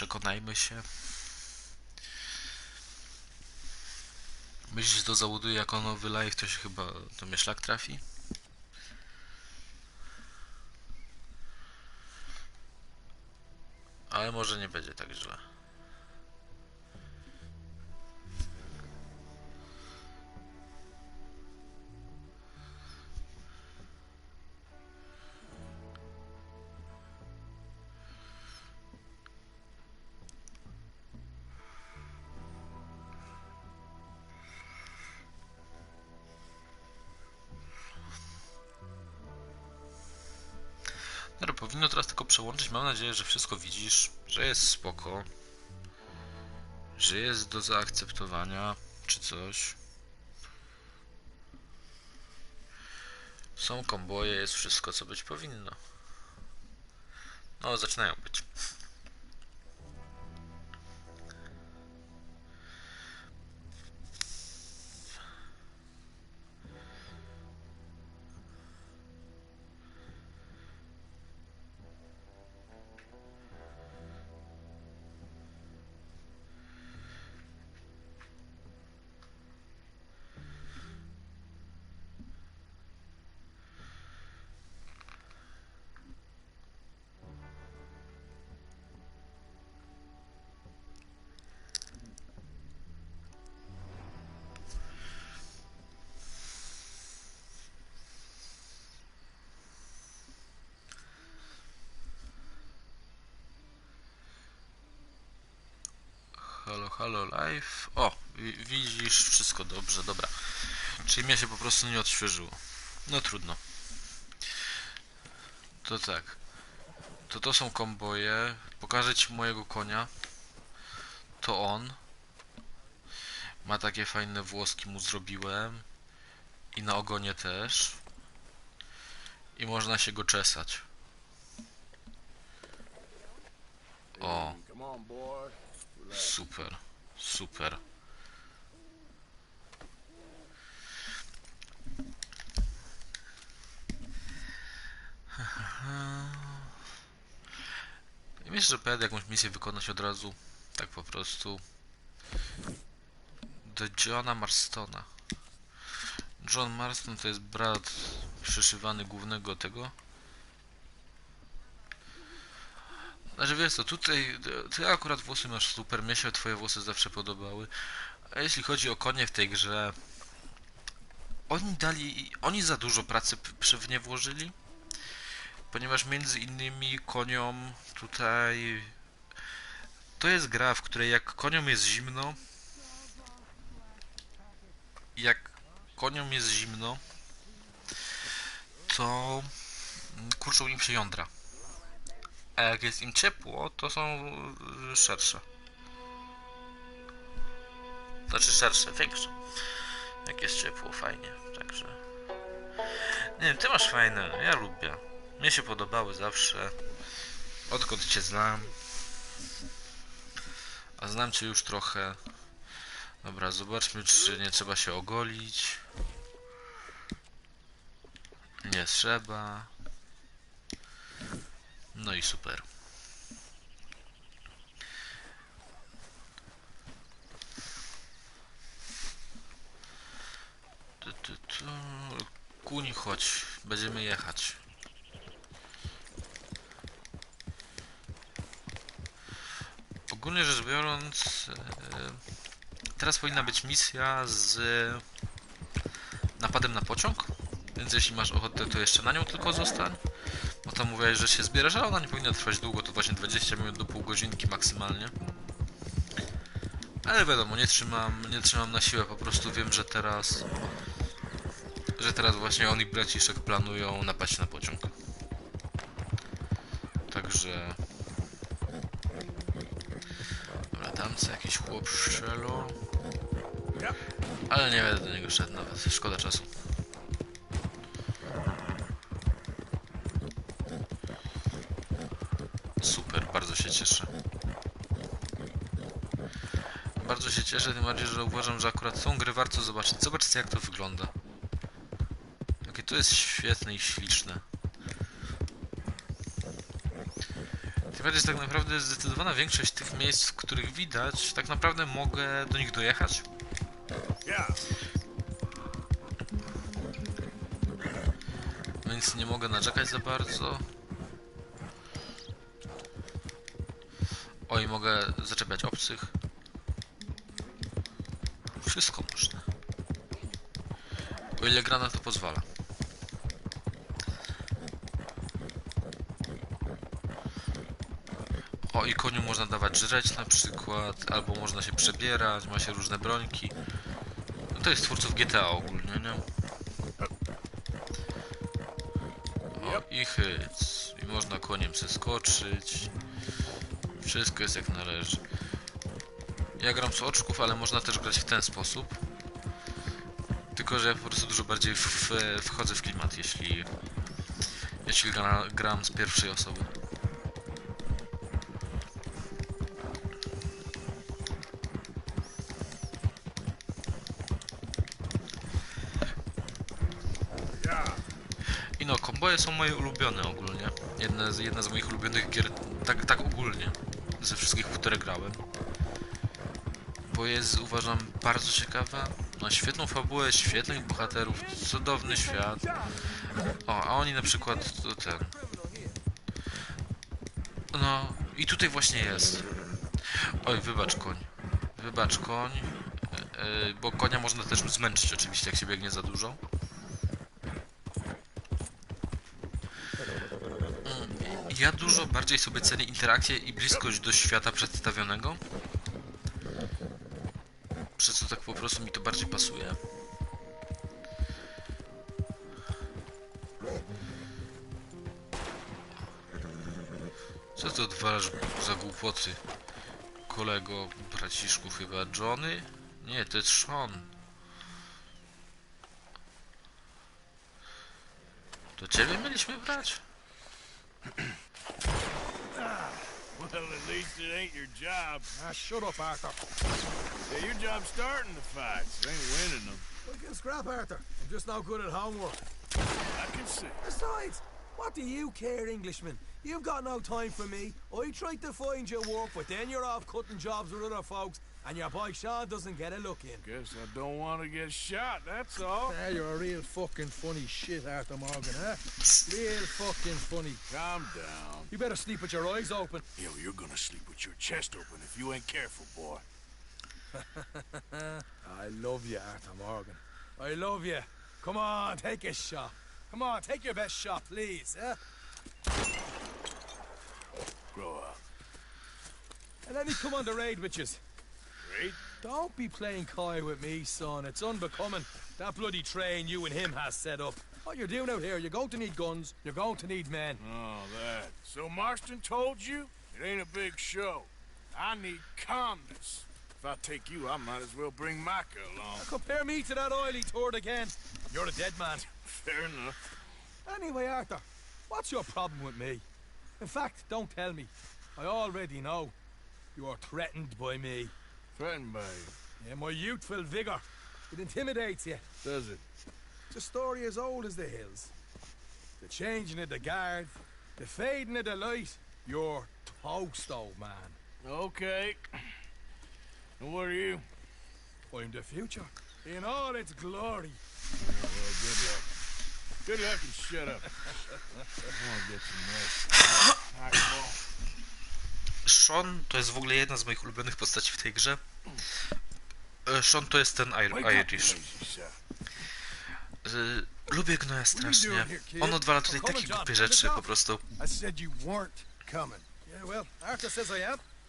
Przekonajmy się. Myślisz, że to załaduje jako nowy live, to się chyba to mnie szlak trafi? Ale może nie będzie tak źle. Przełączyć. Mam nadzieję, że wszystko widzisz, że jest spoko, że jest do zaakceptowania, czy coś. Są komboje, jest wszystko, co być powinno. No, zaczynają być. Halo, live. O, wi- widzisz, wszystko dobrze, dobra. Czyli mnie się po prostu nie odświeżyło. No trudno. To tak. To to są komboje. Pokażę ci mojego konia. To on. Ma takie fajne włoski mu zrobiłem. I na ogonie też. I można się go czesać. O. Super, super. Myślę, że pojadę jakąś misję wykonać od razu. Tak po prostu. Do Johna Marstona. John Marston to jest brat przyszywany głównego tego. Znaczy wiesz co, tutaj ty akurat włosy masz super, mnie się twoje włosy zawsze podobały. A jeśli chodzi o konie w tej grze, oni dali, oni za dużo pracy przy w nie włożyli, ponieważ między innymi koniom tutaj to jest gra, w której jak koniom jest zimno, jak koniom jest zimno, to mm, kurczą im się jądra. A jak jest im ciepło, to są y, szersze. Znaczy szersze, większe. Jak jest ciepło, fajnie. Także. Nie wiem, ty masz fajne, ja lubię. Mnie się podobały zawsze. Odkąd cię znam. A znam cię już trochę. Dobra, zobaczmy, czy nie trzeba się ogolić. Nie trzeba. No i super. Tu, tu, tu. Kuń, chodź, będziemy jechać. Ogólnie rzecz biorąc, e, teraz powinna być misja z napadem na pociąg, więc jeśli masz ochotę, to jeszcze na nią tylko zostań. Bo tam mówiłeś, że się zbierasz, ale ona nie powinna trwać długo, to właśnie 20 minut do pół godzinki maksymalnie. Ale wiadomo, nie trzymam, nie trzymam na siłę, po prostu wiem, że teraz że teraz właśnie on i braciszek planują napaść na pociąg. Także... Dobra, tam co jakiś chłop strzelał. Ale nie będę do niego szedł nawet, szkoda czasu. Super, bardzo się cieszę. Bardzo się cieszę, tym bardziej, że uważam, że akurat tą grę warto zobaczyć. Zobaczcie jak to wygląda. Jakie to jest świetne i śliczne. Tym bardziej, że tak naprawdę zdecydowana większość tych miejsc, w których widać, tak naprawdę mogę do nich dojechać. Więc nie mogę narzekać za bardzo. Oj, mogę zaczepiać obcych. Wszystko można. O ile gra na to pozwala. O, i koniu można dawać żreć na przykład, albo można się przebierać, ma się różne brońki. No to jest twórców GTA ogólnie, nie? O, i hyc. I można koniem przeskoczyć. Wszystko jest jak należy. Ja gram z oczków, ale można też grać w ten sposób. Tylko, że ja po prostu dużo bardziej w, w, wchodzę w klimat, jeśli, jeśli gra, gram z pierwszej osoby. I no, komboje są moje ulubione ogólnie. Jedna z, jedna z moich ulubionych gier, tak, tak ogólnie, ze wszystkich, w które grałem. Bo jest, uważam, bardzo ciekawa. Ma świetną fabułę, świetnych bohaterów, cudowny świat. O, a oni na przykład, to ten... No, i tutaj właśnie jest. Oj, wybacz koń. Wybacz koń. Yy, bo konia można też zmęczyć oczywiście, jak się biegnie za dużo. Ja dużo bardziej sobie cenię interakcję i bliskość do świata przedstawionego. Tak po prostu mi to bardziej pasuje. Co ty odwalasz za głupoty? Kolego, braciszku chyba Johnny? Nie, to jest Sean. To ciebie mieliśmy brać? It ain't your job. Ah, shut up, Arthur. Yeah, your job's starting the fights. It ain't winning them. We can scrap, Arthur. I'm just no good at homework. I can see. Besides, what do you care, Englishman? You've got no time for me. I tried to find you work, but then you're off cutting jobs with other folks, and your boy Sean doesn't get a look in. Guess I don't want to get shot, that's all. Ah, you're a real fucking funny shit, Arthur Morgan, huh? Real fucking funny. Calm down. You better sleep with your eyes open. Yo, you're gonna sleep with your chest open if you ain't careful, boy. I love you, Arthur Morgan. I love you. Come on, take a shot. Come on, take your best shot, please, huh? Grow up. And let me come on the raid you. Don't be playing coy with me, son. It's unbecoming. That bloody train you and him has set up. What you're doing out here, you're going to need guns, you're going to need men. Oh, that. So Marston told you? It ain't a big show. I need calmness. If I take you, I might as well bring Micah along. Compare me to that oily turd again. You're a dead man. Fair enough. Anyway, Arthur, what's your problem with me? In fact, don't tell me. I already know. You are threatened by me. Threatened by you. Yeah, my youthful vigor. It intimidates you. Does it? It's a story as old as the hills. The changing of the guard, the fading of the light. You're toast, old man. Okay. And what are you? I'm the future. In all its glory. Oh, well, good luck. Good luck and shut up. I want to get some rest. All right, well, Sean to jest w ogóle jedna z moich ulubionych postaci w tej grze. E, Sean to jest ten Ir- Irish. son. Y, Lubię Gnoja strasznie. On odwala tutaj takie głupie rzeczy po prostu.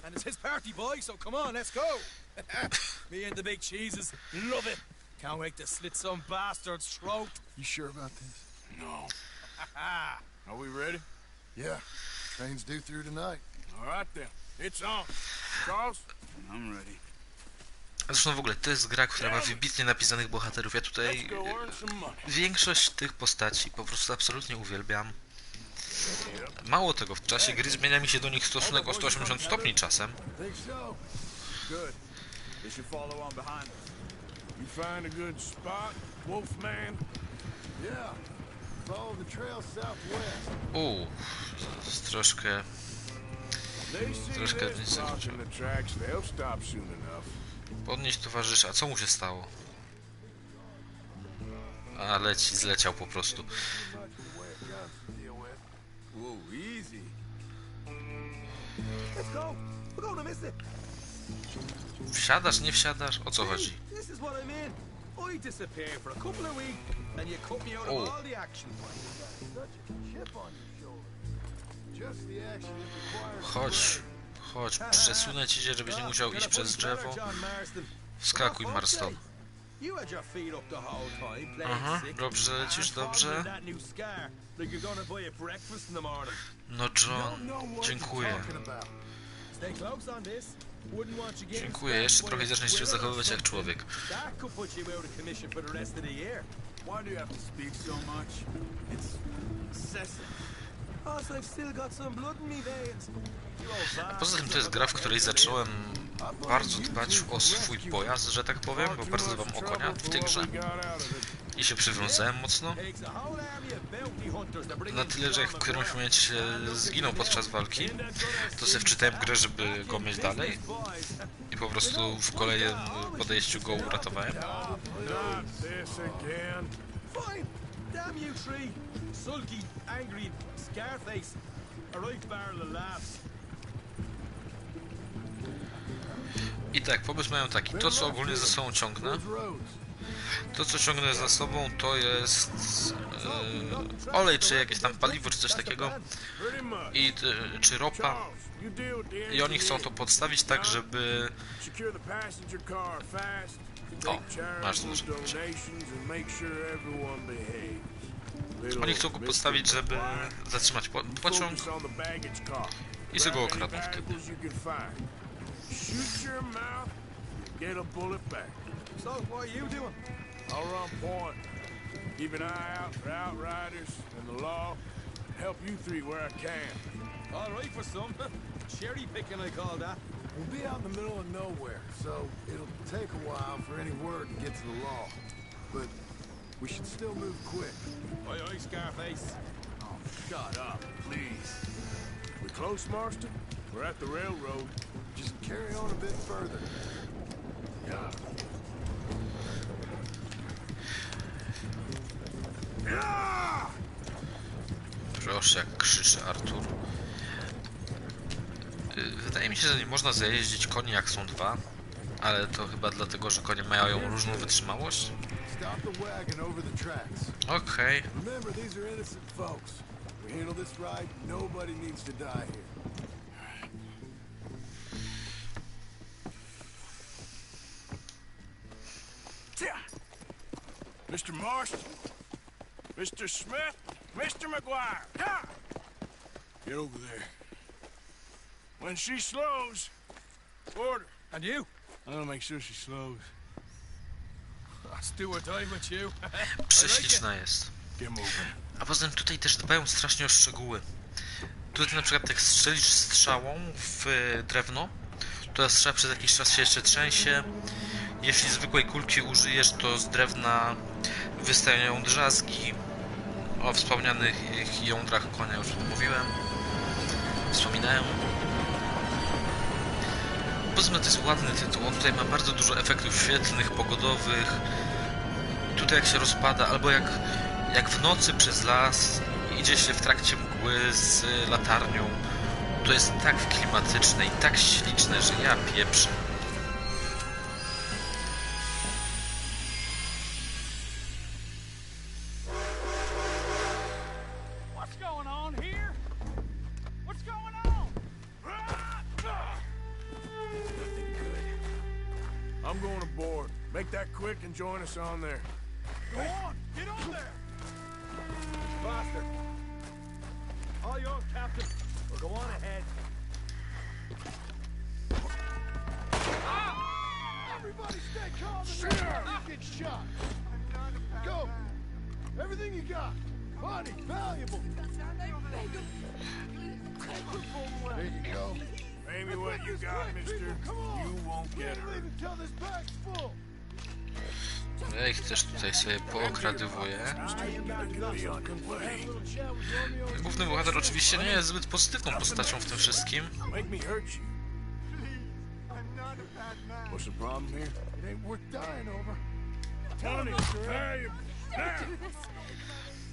And it's his party, boy, so come on, let's go. Me and the big cheeses. Love it. Can't wait to slit some bastard's throat. You sure about this? No. Are we ready? Yeah. Train's due through tonight. All right then. It's on. Charles? I'm ready. Zresztą w ogóle to jest gra, która ma wybitnie napisanych bohaterów. Ja tutaj money. większość tych postaci po prostu absolutnie uwielbiam. Mało tego, w czasie gry zmienia mi się do nich stosunek o 180 stopni czasem. Uuu, troszkę Troszkę enough. Podnieść towarzysza. Co mu się stało? A, leci, zleciał po prostu. Wsiadasz, nie wsiadasz? O co chodzi? I mean. I disappeared for a couple of weeks, and you cut me out of all the action. Chodź, chodź, przesunę ci się, żebyś nie musiał iść przez drzewo. Wskakuj, Marston. Aha, dobrze lecisz, dobrze. No John, dziękuję. Dziękuję, jeszcze trochę zaczniesz się zachowywać jak człowiek. Why do you have to speak so much? It's excessive. Poza tym to jest gra, w której zacząłem bardzo dbać o swój pojazd, że tak powiem, bo bardzo dbam o konia w tej grze i się przywiązałem mocno. Na tyle, że jak w którymś momencie zginął podczas walki, to sobie wczytałem grę, żeby go mieć dalej i po prostu w kolejnym podejściu go uratowałem. Not this again. Fine. Damn you three. Sulky, angry, scarface. A right barrel of laughs. I tak, pomysł mają taki, to co ogólnie ze sobą ciągnę, to co ciągnę za sobą to jest e, olej, czy jakieś tam paliwo, czy coś takiego i e, czy ropa i oni chcą to podstawić tak, żeby O, masz oni chcą go Mr. podstawić, żeby zatrzymać po, pociąg i sobie go okradną run point. Keep an eye out for outriders and the law. Help you three where I can. All right for some. Cherry picking, I call that. We'll be out in the middle of nowhere, so it'll take a while for any word to get to the law. But we should still move quick. Aye, aye, Scarface. Oh, shut up, please. We're close, Marston? We're at the railroad. Just carry on a bit further. Yeah. Proszę, jak krzyczy Artur. Y, Wydaje mi się, że nie można zajeździć koni jak są dwa, ale to chyba dlatego, że konie mają różną wytrzymałość. Okej, here. Mr. Marston? Mr. Smith? Mr. McGuire? Get over there. When she slows, order. And you? I'm gonna make sure she slows. Let's do or die with you. prześliczna jest. Get moving. A poza tym tutaj też dbają strasznie o szczegóły. Tutaj na przykład jak strzelisz strzałą w e, drewno, to ta strzała przez jakiś czas się jeszcze trzęsie. Jeśli zwykłej kulki użyjesz, to z drewna wystają drzazgi. O wspomnianych ich jądrach konia już mówiłem. Wspominałem. Poza to jest ładny tytuł. On tutaj ma bardzo dużo efektów świetlnych, pogodowych. Tutaj jak się rozpada, albo jak, jak w nocy przez las idzie się w trakcie mgły z latarnią. To jest tak klimatyczne i tak śliczne, że ja pieprzę. And join us on there. Go on! Get on there! Faster. All yours, Captain. We'll go on ahead. Ah! Everybody stay calm and not get shot. Go. Everything you got. Money, valuable. There you go. Pay me what you got, mister. You won't get her. till this bag's full. Ja ich też tutaj sobie way. Główny bohater oczywiście nie jest zbyt pozytywną postacią w tym wszystkim.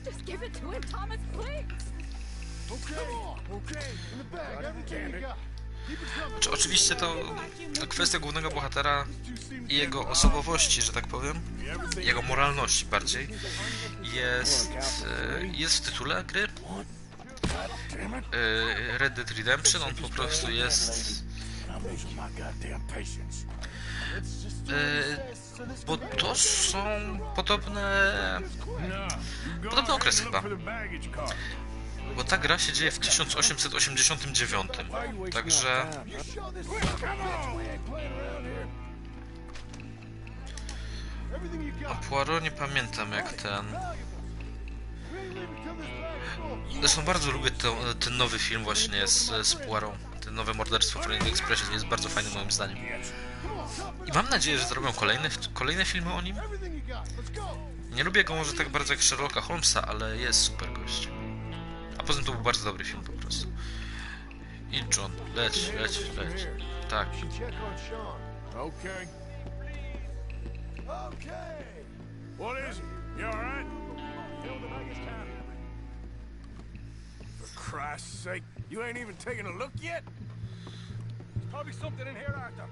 Just give it to him, Thomas, please. Okay, okay. In the bag, everything you got. Keep it coming. Czy oczywiście to kwestia głównego bohatera i jego osobowości, że tak powiem, jego moralności bardziej, jest, e, jest w tytule gry. E, Red Dead Redemption, on po prostu jest, e, bo to są podobne, Podobny okres chyba. Bo ta gra się dzieje w 1889, także got. Poirot nie pamiętam jak ten. Zresztą bardzo lubię to, ten nowy film właśnie z, z Poirot. Ten nowe morderstwo w Orient Expressie jest bardzo fajny moim zdaniem. I mam nadzieję, że zrobią kolejne, kolejne filmy o nim. Nie lubię go może tak bardzo jak Sherlocka Holmesa, ale jest super gość. Poza tym to był bardzo dobry film po prostu. I John, leć, leć, leć. Tak. Okay. Okay. What is? You alright? For Christ's sake, you ain't even taken a look yet? There's probably something in here, Arthur.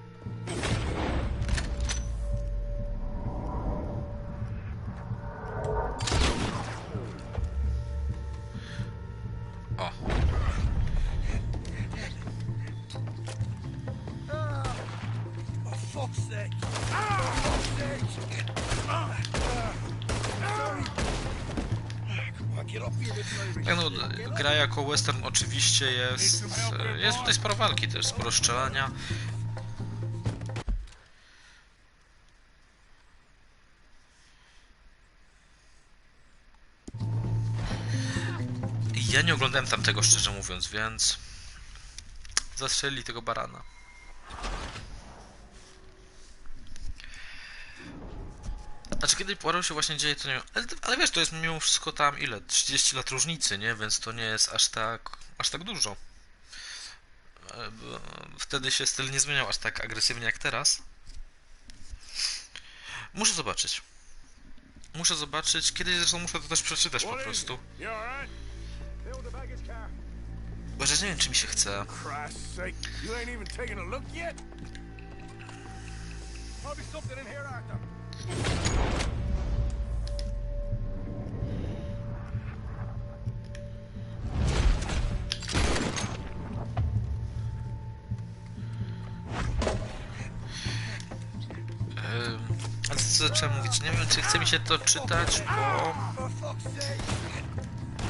Gra jako western oczywiście jest... Jest tutaj sporo walki też, sporo strzelania. Ja nie oglądałem tamtego szczerze mówiąc, więc... Zastrzelili tego barana. Znaczy, kiedy Poirot się właśnie dzieje, to nie wiem. Ale, ale wiesz, to jest mimo wszystko tam ile? 30 lat różnicy, nie? Więc to nie jest aż tak, aż tak dużo. E, Wtedy się styl nie zmieniał aż tak agresywnie jak teraz. Muszę zobaczyć. Muszę zobaczyć. Kiedyś zresztą muszę to też przeczytać po prostu. You alright? Fill the baggage car. Bo że nie wiem, czy mi się chce. Probably something in here, Arthur. Ale co zacząłem mówić? Nie wiem, czy chce mi się to czytać, bo...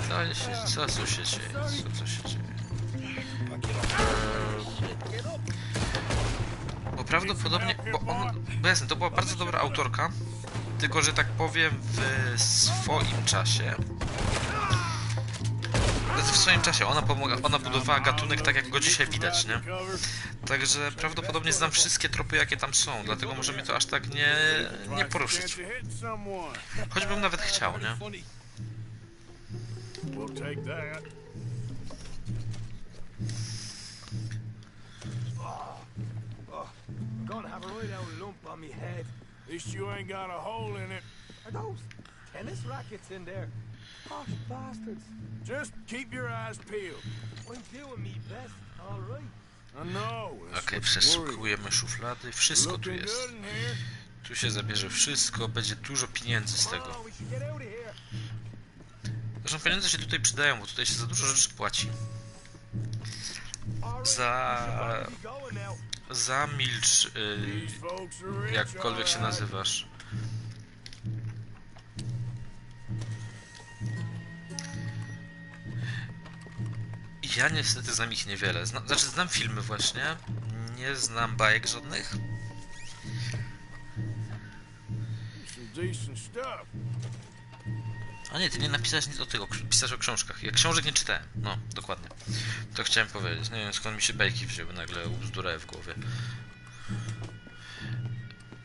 Co się, co, co się dzieje? Co, co się dzieje? Prawdopodobnie, bo on, bo jasne, to była bardzo dobra autorka, tylko że tak powiem w swoim czasie, znaczy w swoim czasie, ona, ona budowała gatunek tak jak go dzisiaj widać, nie? Także prawdopodobnie znam wszystkie tropy jakie tam są, dlatego może mnie to aż tak nie, nie poruszyć. Choćbym nawet chciał, nie? We'll take that. Me head. At least you ain't got a hole in it. Are those tennis rackets in there? Posh bastards. Just keep your eyes peeled. I'm doing me best, all right. Okej, przeszukujemy szuflady, wszystko tu jest. Tu się zabierze wszystko, będzie dużo pieniędzy z tego. Zresztą pieniądze się tutaj przydają, bo tutaj się za dużo rzeczy płaci. Za... we should go now. Zamilcz, y, jakkolwiek się nazywasz. Ja niestety znam ich niewiele. Zna, znaczy znam filmy właśnie, nie znam bajek żadnych. Some decent stuff. A nie, ty nie napisałeś nic o tych, o, pisałeś o książkach. Ja książek nie czytałem. No, dokładnie. To chciałem powiedzieć. Nie wiem skąd mi się bajki wzięły, nagle ubzdurałem w głowie.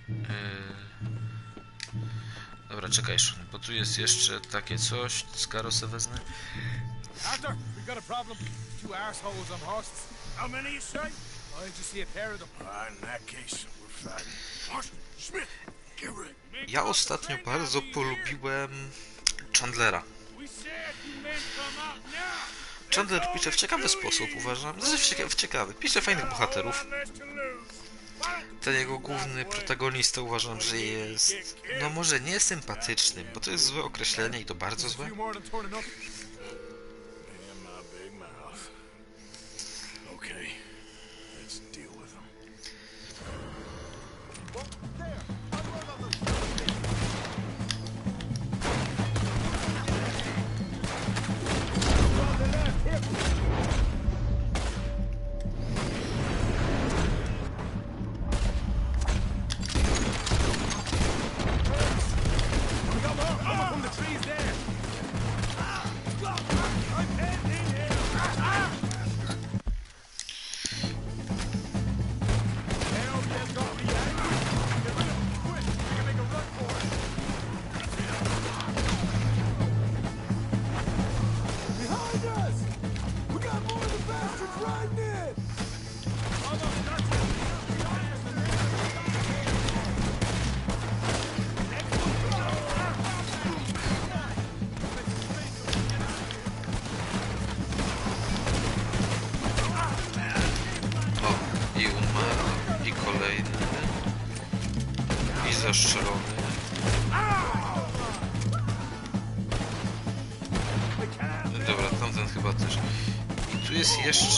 Yy... czekaj, Sean, bo tu jest jeszcze takie coś, skaro se wezmę. Arthur, we've got a problem. Two arseholes on horses. How many you say? I just see a pair of them. In that case, we're Smith, get ready. Ja ostatnio bardzo polubiłem Chandlera. Chandler pisze w ciekawy sposób, uważam. Znaczy w, cieka w ciekawy. Pisze fajnych bohaterów. Ten jego główny protagonista uważam, że jest... No może nie sympatyczny, bo to jest złe określenie i to bardzo złe.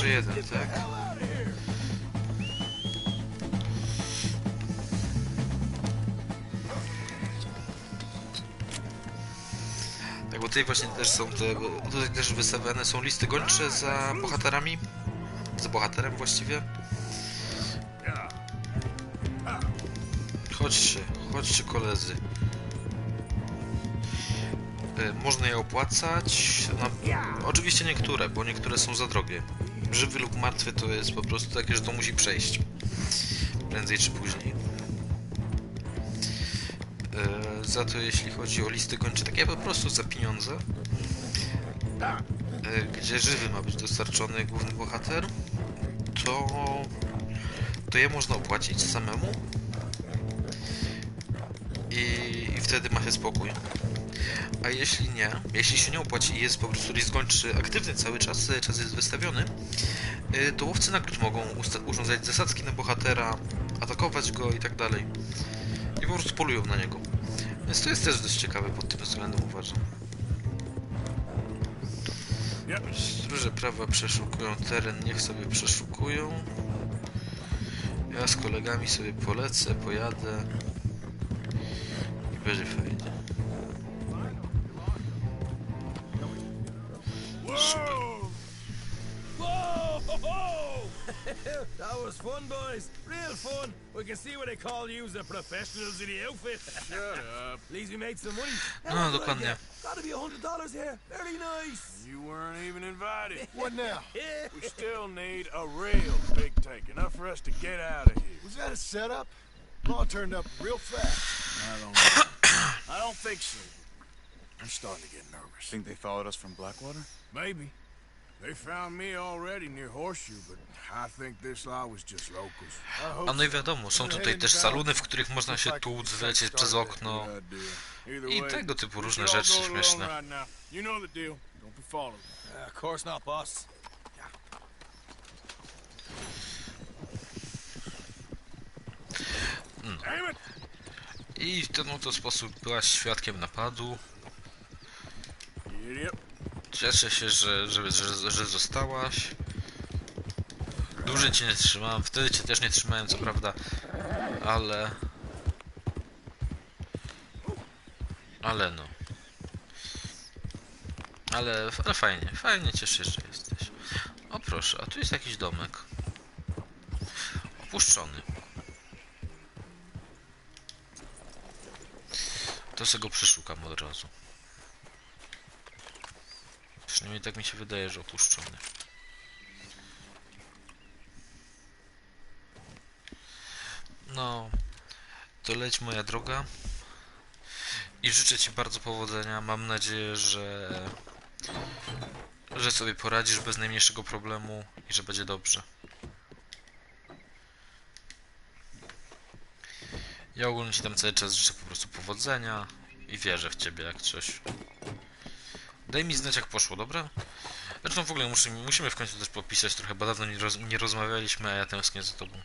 Jeszcze jeden, tak? Tak, bo tutaj właśnie też są te, tutaj też wystawiane są listy gończe za bohaterami, za bohaterem właściwie. Chodźcie, chodźcie koledzy. E, Można je opłacać. No, oczywiście niektóre, bo niektóre są za drogie. Żywy lub martwy to jest po prostu takie, że to musi przejść. Prędzej czy później. E, za to jeśli chodzi o listy gończe, takie po prostu za pieniądze. E, gdzie żywy ma być dostarczony główny bohater, to, to je można opłacić samemu i, i wtedy ma się spokój. A jeśli nie, jeśli się nie opłaci i jest po prostu list gończy aktywny cały czas, cały czas jest wystawiony, y, to łowcy nagród mogą urządzać zasadzki na bohatera, atakować go i tak dalej. I po prostu polują na niego. Więc to jest też dość ciekawe pod tym względem uważam. Stróże prawa przeszukują teren, niech sobie przeszukują. Ja z kolegami sobie polecę, pojadę. I będzie fajnie. That was fun, boys. Real fun. We can see what they call you the professionals in the outfit. Shut up. At least we made some money. Ah, no, dokładnie. Gotta be a hundred dollars here. Very nice. You weren't even invited. What now? We still need a real big take, enough for us to get out of here. Was that a setup? Law turned up real fast. I don't know. I don't think so. I'm starting to get nervous. Think they followed us from Blackwater? Maybe. A no i wiadomo, są tutaj też salony, w których można się tłuc, wylecieć przez okno i tego typu różne rzeczy śmieszne. right now. You know the deal. Don't be followed. Of course not, boss. Damn it! I w ten oto sposób byłaś świadkiem napadu. Idiot. Cieszę się, że, że, że, że zostałaś. Dłużej cię nie trzymałem, wtedy cię też nie trzymałem, co prawda, ale... Ale no. Ale, ale fajnie, fajnie cieszę się, że jesteś. O proszę, a tu jest jakiś domek. Opuszczony. To sobie go przeszukam od razu. Przynajmniej tak mi się wydaje, że opuszczony. No, to leć moja droga. I życzę Ci bardzo powodzenia. Mam nadzieję, że że sobie poradzisz bez najmniejszego problemu i że będzie dobrze. Ja ogólnie Ci tam cały czas życzę po prostu powodzenia i wierzę w Ciebie jak coś. Daj mi znać jak poszło, dobra? Zresztą w ogóle muszę, musimy w końcu też popisać trochę, bo dawno nie, roz, nie rozmawialiśmy, a ja tęsknię za Tobą.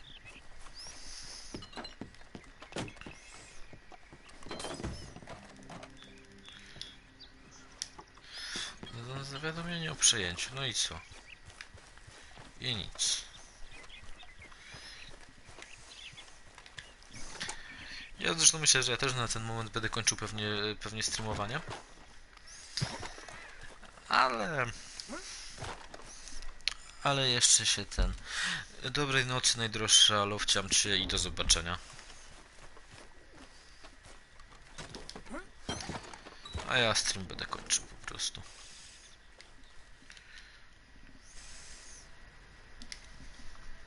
Zawiadomienie o przejęciu, no i co? I nic. Ja zresztą myślę, że ja też na ten moment będę kończył pewnie, pewnie streamowanie. Ale... Ale jeszcze się ten... Dobrej nocy, najdroższa, lowciam Cię i do zobaczenia. A ja stream będę kończył po prostu.